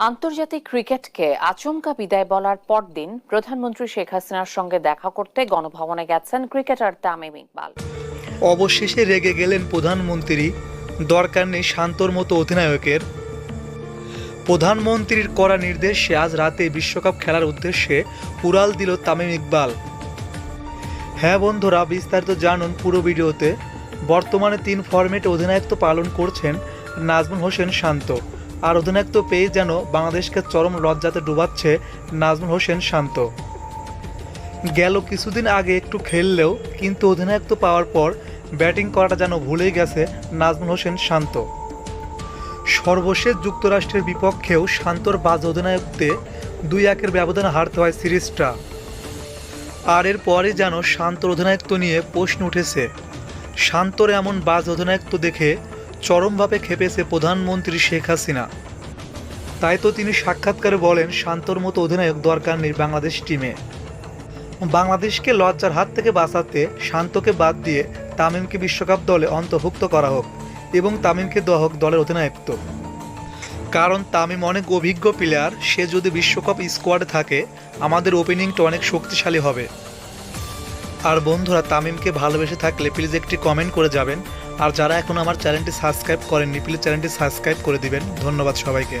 আন্তর্জাতিক ক্রিকেটকে আচমকা বিদায় বলার পরদিন প্রধানমন্ত্রী শেখ হাসিনার সঙ্গে দেখা করতে গণভবনে গেছেন ক্রিকেটার তামিম ইকবাল। অবশেষে রেগে গেলেন প্রধানমন্ত্রী, দরকার নেই শান্তর মতো অধিনায়কের। প্রধানমন্ত্রীর করা নির্দেশে আজ রাতে বিশ্বকাপ খেলার উদ্দেশ্যে উড়াল দিল তামিম ইকবাল। হ্যাঁ বন্ধুরা, বিস্তারিত জানুন পুরো ভিডিওতে। বর্তমানে তিন ফরম্যাটে অধিনায়কত্ব পালন করছেন নাজমুল হোসেন শান্ত। আর অধিনায়কত্ব পেয়ে যেন বাংলাদেশকে চরম লজ্জাতে ডুবাচ্ছে নাজমুল হোসেন শান্ত। গেল কিছুদিন আগে একটু খেললেও কিন্তু অধিনায়কত্ব পাওয়ার পর ব্যাটিং করাটা যেন ভুলেই গেছে নাজমুল হোসেন শান্ত। সর্বশেষ যুক্তরাষ্ট্রের বিপক্ষেও শান্তর বাজ অধিনায়কত্বে দুই একের ব্যবধানে হারতে হয় সিরিজটা। আর এর পরে যেন শান্তর অধিনায়কত্ব নিয়ে প্রশ্ন উঠেছে। শান্তর এমন বাজ অধিনায়কত্ব দেখে চরমভাবে খেপেছে প্রধানমন্ত্রী শেখ হাসিনা। তাই তো তিনি সাক্ষাৎকারে বলেন, শান্তর মতো অধিনায়ক দরকার নেই বাংলাদেশ টিমে। বাংলাদেশকে লজ্জার হাত থেকে বাঁচাতে শান্তকে বাদ দিয়ে তামিমকে বিশ্বকাপ দলে অন্তর্ভুক্ত করা হোক এবং তামিমকে দেওয়া হোক দলের অধিনায়কত্ব। কারণ তামিম অনেক অভিজ্ঞ প্লেয়ার সে যদি বিশ্বকাপ স্কোয়াডে থাকে, আমাদের ওপেনিংটা অনেক শক্তিশালী হবে। আর বন্ধুরা, তামিমকে ভালোবেসে থাকলে প্লিজ একটি কমেন্ট করে যাবেন। আর যারা এখন আমার চ্যানেলটি সাবস্ক্রাইব করেননি প্লিজ চ্যানেলটি সাবস্ক্রাইব করে দিবেন। ধন্যবাদ সবাইকে।